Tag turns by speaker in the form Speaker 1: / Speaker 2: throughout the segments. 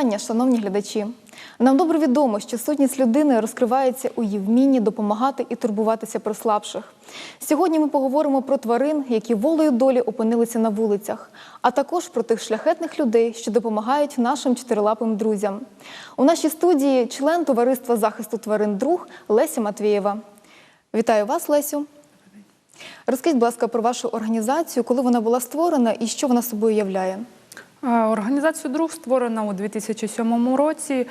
Speaker 1: Вітання, шановні глядачі. Нам добре відомо, що сутність людини розкривається у її вмінні допомагати і турбуватися про слабших. Сьогодні ми поговоримо про тварин, які волею долі опинилися на вулицях, а також про тих шляхетних людей, що допомагають нашим чотирилапим друзям. У нашій студії член товариства захисту тварин друг Леся Матвієва. Вітаю вас, Лесю. Розкажіть, будь ласка, про вашу організацію, коли вона була створена і що вона собою являє.
Speaker 2: Е, Організацію друг створена у 2007 році е,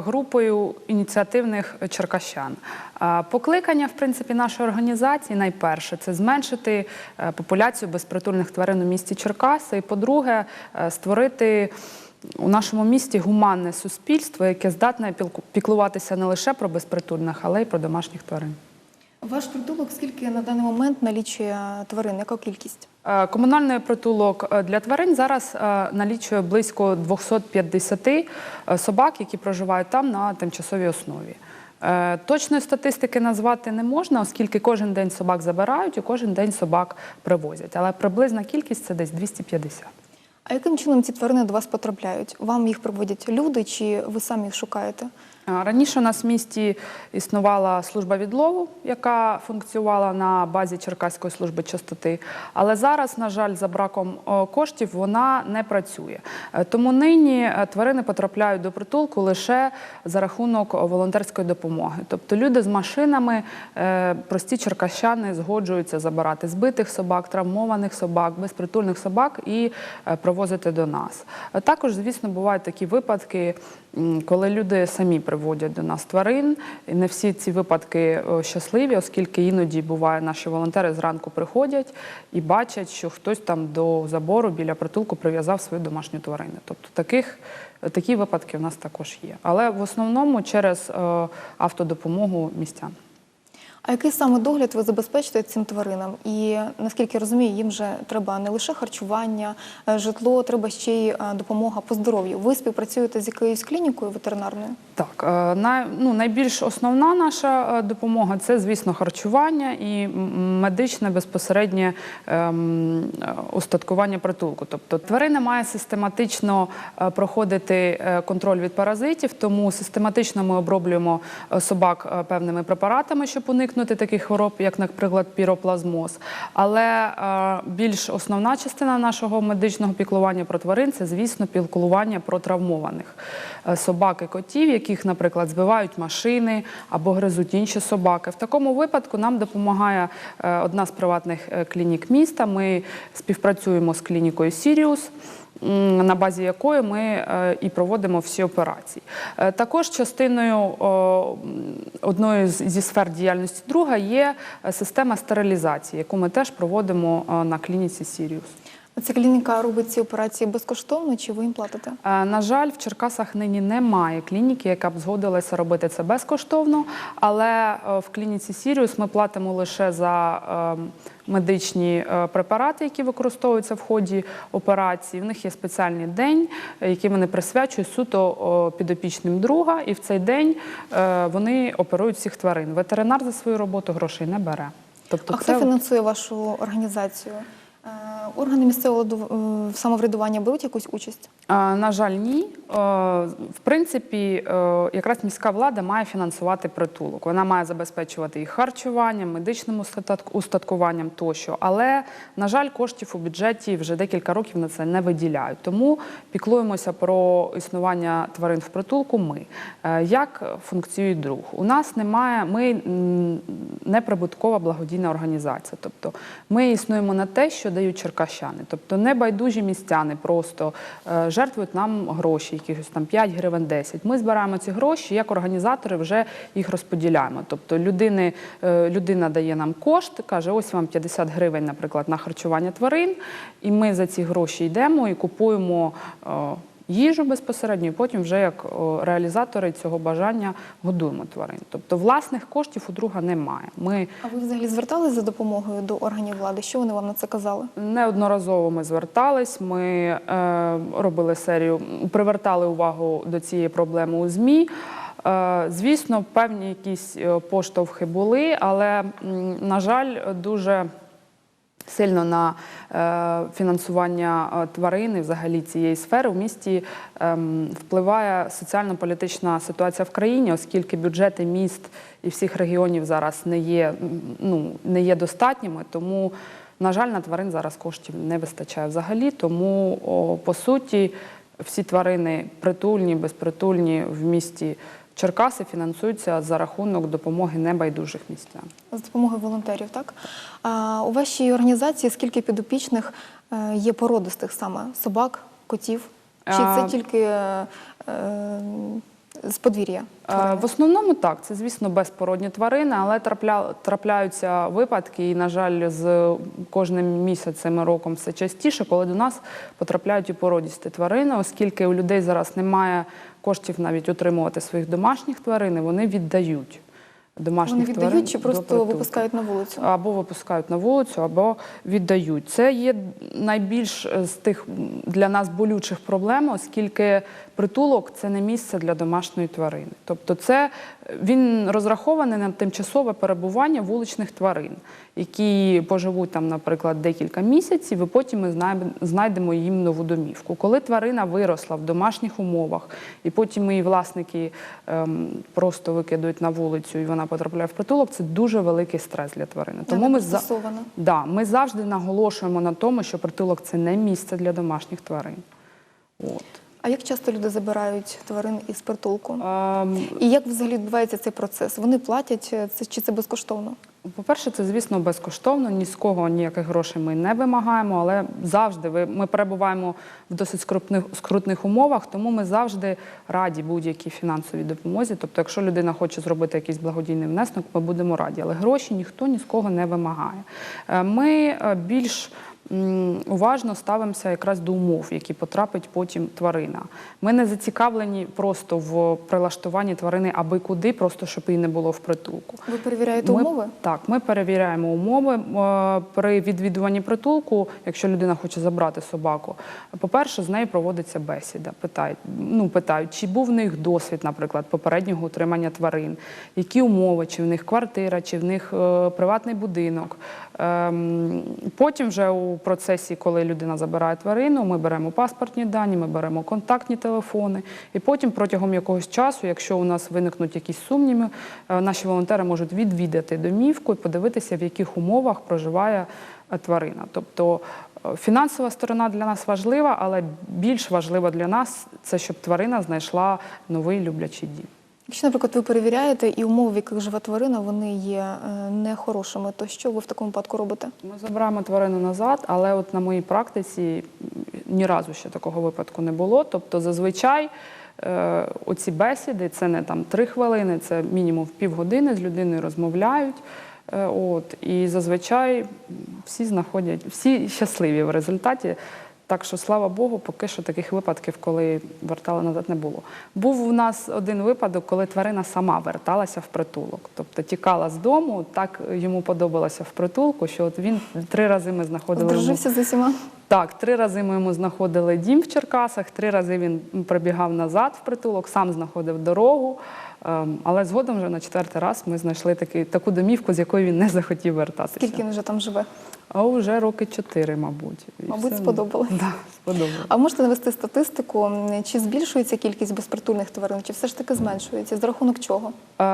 Speaker 2: групою ініціативних черкащан. Е, Покликання, в принципі, нашої організації найперше це зменшити популяцію безпритульних тварин у місті Черкаси. І, по-друге, створити у нашому місті гуманне суспільство, яке здатне піклуватися не лише про безпритульних, але й про домашніх тварин.
Speaker 1: Ваш притулок скільки на даний момент налічує тварин? Яка кількість?
Speaker 2: Е, Комунальний притулок е, для тварин зараз е, налічує близько 250 е, собак, які проживають там на тимчасовій основі. Е, Точної статистики назвати не можна, оскільки кожен день собак забирають і кожен день собак привозять. Але приблизна кількість це десь 250.
Speaker 1: А яким чином ці тварини до вас потрапляють? Вам їх приводять люди, чи ви самі їх шукаєте?
Speaker 2: Раніше у нас в місті існувала служба відлову, яка функціонувала на базі Черкаської служби чистоти. Але зараз, на жаль, за браком коштів вона не працює. Е, Тому нині е, тварини потрапляють до притулку лише за рахунок волонтерської допомоги. Тобто люди з машинами, е, прості черкащани згоджуються забирати збитих собак, травмованих собак, безпритульних собак і привозити до нас. Також, звісно, бувають такі випадки, коли люди самі приводять до нас тварин. Не всі ці випадки е, щасливі, оскільки іноді буває, наші волонтери зранку приходять і бачать, що хтось там до забору біля притулку прив'язав свою домашню тварину. Тобто таких, такі випадки в нас також є. Але в основному через е, автодопомогу містян.
Speaker 1: А який саме догляд ви забезпечите цим тваринам? І наскільки розумію, їм же треба не лише харчування, е, житло, треба ще й е, допомога по здоров'ю. Ви співпрацюєте з якоюсь клінікою ветеринарною?
Speaker 2: Так, е, ну, найбільш основна наша допомога це, звісно, харчування і медичне безпосереднє ем, устаткування притулку. Тобто тварина має систематично проходити контроль від паразитів, тому систематично ми оброблюємо собак певними препаратами, щоб уникнути таких хвороб, як, наприклад, піроплазмоз. Але е, більш основна частина нашого медичного піклування про тварин це, звісно, піклування про травмованих е, собак і котів, яких, наприклад, збивають машини або гризуть інші собаки. В такому випадку нам допомагає е, одна з приватних клінік міста. Ми співпрацюємо з клінікою Сіріус. На базі якої ми е, і проводимо всі операції. Е, Також частиною одної зі сфер діяльності друга є е, система стерилізації, яку ми теж проводимо на клініці Сіріус.
Speaker 1: Ця клініка робить ці операції безкоштовно, чи ви їм платите?
Speaker 2: Е, На жаль, в Черкасах нині немає клініки, яка б згодилася робити це безкоштовно. Але е, в клініці Сіріус ми платимо лише за е, медичні е, препарати, які використовуються в ході операції. В них є спеціальний день, який вони присвячують суто підопічним друга, і в цей день вони оперують всіх тварин. Ветеринар за свою роботу грошей не бере. Тобто
Speaker 1: а хто фінансує вашу організацію? Органи місцевого е, самоврядування беруть якусь участь?
Speaker 2: А, На жаль, ні. Е, В принципі, е, якраз міська влада має фінансувати притулок. Вона має забезпечувати їх харчуванням, медичним устаткуванням тощо. Але, на жаль, коштів у бюджеті вже декілька років на це не виділяють. Тому піклуємося про існування тварин в притулку. Ми Е, як функціює друг? У нас немає, ми м, неприбуткова благодійна організація. Тобто ми існуємо на те, що дають черкащани. Тобто не байдужі містяни просто жертвують нам гроші, якихось там 5 гривень 10. Ми збираємо ці гроші, як організатори вже їх розподіляємо. Тобто людини, е, людина дає нам кошти, каже, ось вам 50 гривень, наприклад, на харчування тварин, і ми за ці гроші йдемо і купуємо. Їжу безпосередньо, і потім вже як реалізатори цього бажання годуємо тварин. Тобто власних коштів у друга немає. Ми
Speaker 1: А ви взагалі звертались за допомогою до органів влади? Що вони вам на це казали?
Speaker 2: Неодноразово ми звертались, ми е, робили серію, привертали увагу до цієї проблеми у ЗМІ. Е, звісно, певні якісь е, поштовхи були, але, на жаль, дуже Сильно на е, фінансування е, тварин і взагалі цієї сфери в місті ем, впливає соціально-політична ситуація в країні, оскільки бюджети міст і всіх регіонів зараз не є, ну, не є достатніми. Тому, на жаль, на тварин зараз коштів не вистачає взагалі. Тому, о, по суті, всі тварини притульні, безпритульні в місті Черкаси фінансуються за рахунок допомоги небайдужих містян.
Speaker 1: З допомогою волонтерів, так? А у вашій організації скільки підопічних е, є породистих саме собак, котів? Чи це тільки е, е, з подвір'я?
Speaker 2: Е. В основному так, це звісно безпородні тварини, але трапля, трапляються випадки, і, на жаль, з кожним місяцем і роком все частіше, коли до нас потрапляють і породісті тварини, оскільки у людей зараз немає коштів навіть утримувати своїх домашніх тварин, і вони віддають домашніх
Speaker 1: Вони віддають
Speaker 2: тварин
Speaker 1: чи просто випускають на вулицю?
Speaker 2: Або випускають на вулицю, або віддають. Це є найбільш е, з тих для нас болючих проблем, оскільки притулок це не місце для домашньої тварини. Тобто, це він розрахований на тимчасове перебування вуличних тварин, які поживуть там, наприклад, декілька місяців, і потім ми знайдемо- знайдемо їм нову домівку. Коли тварина виросла в домашніх умовах, і потім її власники ем, просто викидають на вулицю, і вона потрапляє в притулок, це дуже великий стрес для тварини. Тому ми за... Да, ми завжди наголошуємо на тому, що притулок це не місце для домашніх тварин. От.
Speaker 1: А як часто люди забирають тварин із притулку?
Speaker 2: Um,
Speaker 1: І як взагалі відбувається цей процес? Вони платять е, це чи це безкоштовно?
Speaker 2: По-перше, це, звісно, безкоштовно, ні з кого ніяких грошей ми не вимагаємо, але завжди ми перебуваємо в досить скрутних, скрутних умовах, тому ми завжди раді будь-якій фінансовій допомозі. Тобто, якщо людина хоче зробити якийсь благодійний внесок, ми будемо раді. Але гроші ніхто ні з кого не вимагає. Е, Ми е, більш уважно ставимося якраз до умов, які потрапить потім тварина. Ми не зацікавлені просто в прилаштуванні тварини аби куди, просто щоб її не було в притулку.
Speaker 1: Ви перевіряєте
Speaker 2: Ми-
Speaker 1: умови?
Speaker 2: Так, ми перевіряємо умови е, при відвідуванні притулку, якщо людина хоче забрати собаку. По-перше, з нею проводиться бесіда. Питають, ну, питають, чи був в них досвід, наприклад, попереднього утримання тварин, які умови, чи в них квартира, чи в них е, приватний будинок. Ем, потім, вже у процесі, коли людина забирає тварину, ми беремо паспортні дані, ми беремо контактні телефони. І потім протягом якогось часу, якщо у нас виникнуть якісь сумніви, е, наші волонтери можуть відвідати домівку і подивитися, в яких умовах проживає е, тварина. Тобто е, фінансова сторона для нас важлива, але більш важлива для нас це щоб тварина знайшла новий люблячий дім.
Speaker 1: Якщо, наприклад, ви перевіряєте і умови, в яких живе тварина, вони є е, нехорошими, то що ви в такому випадку робите?
Speaker 2: Ми забираємо тварину назад, але от на моїй практиці ні разу ще такого випадку не було. Тобто, зазвичай е, оці бесіди це не там три хвилини, це мінімум півгодини з людиною розмовляють. Е, От, і зазвичай всі знаходять, всі щасливі в результаті. Так що, слава Богу, поки що таких випадків, коли вертали назад, не було. Був у нас один випадок, коли тварина сама верталася в притулок, тобто тікала з дому, так йому подобалося в притулку, що от він три рази ми знаходили.
Speaker 1: Одружився з усіма?
Speaker 2: Так, три рази ми йому знаходили дім в Черкасах, три рази він прибігав назад в притулок, сам знаходив дорогу. Ем, Але згодом вже на четвертий раз ми знайшли таки, таку домівку, з якої він не захотів вертатися.
Speaker 1: Скільки він вже там живе?
Speaker 2: А вже роки чотири, мабуть. І
Speaker 1: Мабуть,
Speaker 2: все.
Speaker 1: сподобалось.
Speaker 2: Да, сподобалось.
Speaker 1: А можете навести статистику, чи збільшується кількість безпритульних тварин, чи все ж таки зменшується? За рахунок чого?
Speaker 2: Е,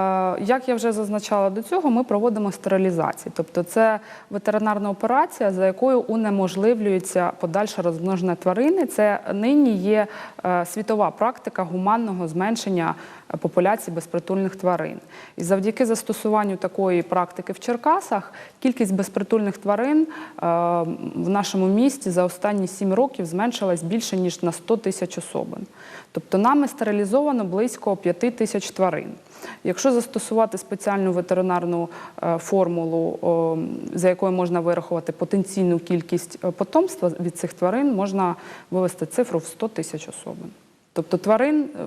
Speaker 2: Як я вже зазначала до цього, ми проводимо стерилізацію. Тобто це ветеринарна операція, за якою унеможливлюється подальше розмноження тварини. Це нині є е, світова практика гуманного зменшення е, популяції безпритульних тварин. І завдяки застосуванню такої практики в Черкасах кількість безпритульних тварин е, в нашому місті за останні сім років зменшилась більше ніж на 100 тисяч особин. Тобто нами стерилізовано близько 5 тисяч тварин. Якщо застосувати спеціальну ветеринарну е, формулу, за якою можна вирахувати потенційну кількість е, потомства від цих тварин, можна вивести цифру в 100 тисяч особин. Тобто тварин е,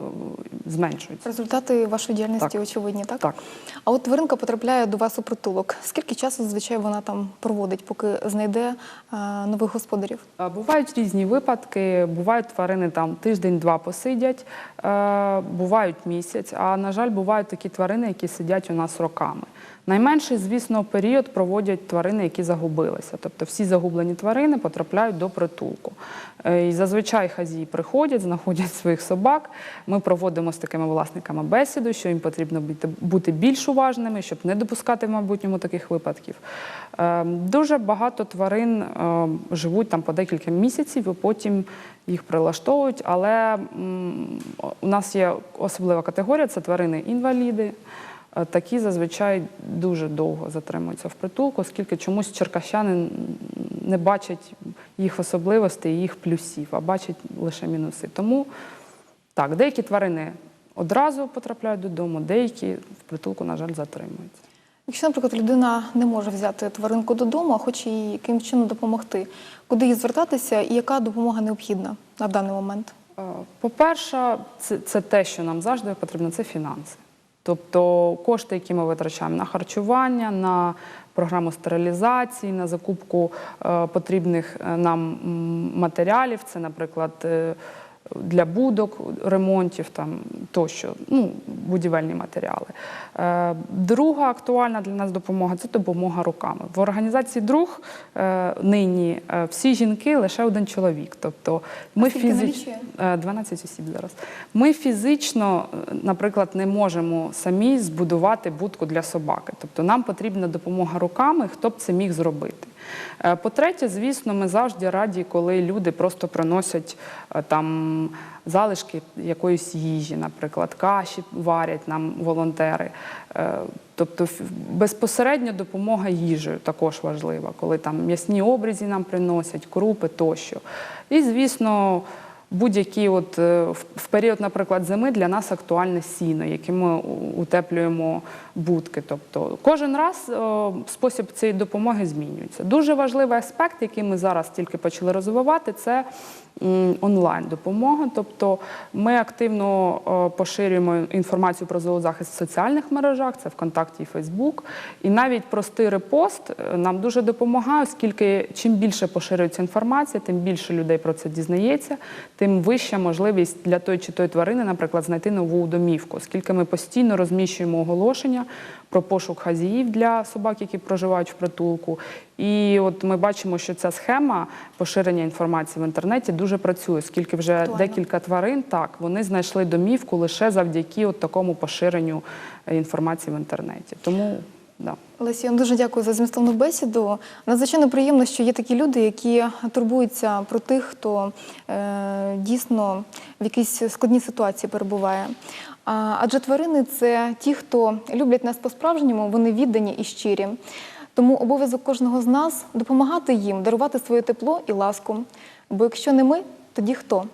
Speaker 2: зменшується.
Speaker 1: Результати вашої діяльності
Speaker 2: Так.
Speaker 1: очевидні, так?
Speaker 2: Так.
Speaker 1: А от тваринка потрапляє до вас у притулок. Скільки часу зазвичай вона там проводить, поки знайде е, нових господарів?
Speaker 2: Е, Бувають різні випадки, бувають тварини там тиждень-два посидять, бувають місяць. А на жаль, бувають такі тварини, які сидять у нас роками. Найменший, звісно, період проводять тварини, які загубилися. Тобто всі загублені тварини потрапляють до притулку. Е, І зазвичай хазії приходять, знаходять своїх собак. Ми проводимо з такими власниками бесіду, що їм потрібно бути, більш уважними, щоб не допускати в майбутньому таких випадків. Е, Дуже багато тварин е, живуть там по декілька місяців і потім їх прилаштовують. Але у нас є особлива категорія це тварини-інваліди. Е, Такі зазвичай дуже довго затримуються в притулку, оскільки чомусь черкащани не бачать їх особливостей їх плюсів, а бачать лише мінуси. Тому так, деякі тварини одразу потрапляють додому, деякі в притулку, на жаль, затримуються.
Speaker 1: Якщо, наприклад, людина не може взяти тваринку додому, а хоче їй якимось чином допомогти, куди їй звертатися і яка допомога необхідна на даний момент?
Speaker 2: Е, По-перше, це, це те, що нам завжди потрібно, це фінанси. Тобто кошти, які ми витрачаємо на харчування, на програму стерилізації, на закупку е, потрібних е, нам матеріалів, це, наприклад, е, для будок, ремонтів там тощо, ну, будівельні матеріали. Е, Друга актуальна для нас допомога це допомога руками. В організації друг е, нині е, всі жінки лише один чоловік. Тобто ми фізично
Speaker 1: налічує?
Speaker 2: Е, 12 осіб зараз. Ми фізично, наприклад, не можемо самі збудувати будку для собаки. Тобто нам потрібна допомога руками, хто б це міг зробити. Е, По-третє, звісно, ми завжди раді, коли люди просто приносять е, там залишки якоїсь їжі, наприклад, каші варять нам волонтери. Е, Тобто безпосередньо допомога їжею також важлива, коли там м'ясні обрізі нам приносять, крупи тощо. І, звісно, будь-які от е, в- період, наприклад, зими для нас актуальне сіно, яким ми утеплюємо будки. Тобто кожен раз спосіб цієї допомоги змінюється. Дуже важливий аспект, який ми зараз тільки почали розвивати, це онлайн-допомога. Тобто ми активно поширюємо інформацію про зоозахист в соціальних мережах, це ВКонтакті і Фейсбук. І навіть простий репост е, нам дуже допомагає, оскільки чим більше поширюється інформація, тим більше людей про це дізнається, тим вища можливість для тої чи тої тварини, наприклад, знайти нову домівку, оскільки ми постійно розміщуємо оголошення про пошук хазіїв для собак, які проживають в притулку. І от ми бачимо, що ця схема поширення інформації в інтернеті дуже працює, оскільки вже
Speaker 1: Актуально.
Speaker 2: декілька тварин так вони знайшли домівку лише завдяки от такому поширенню е, інформації в інтернеті. Тому да.
Speaker 1: Лесі, я вам дуже дякую за змістовну бесіду. Надзвичайно приємно, що є такі люди, які турбуються про тих, хто е, дійсно в якійсь складній ситуації перебуває. А, адже тварини це ті, хто люблять нас по-справжньому, вони віддані і щирі. Тому обов'язок кожного з нас допомагати їм, дарувати своє тепло і ласку. Бо якщо не ми, тоді хто?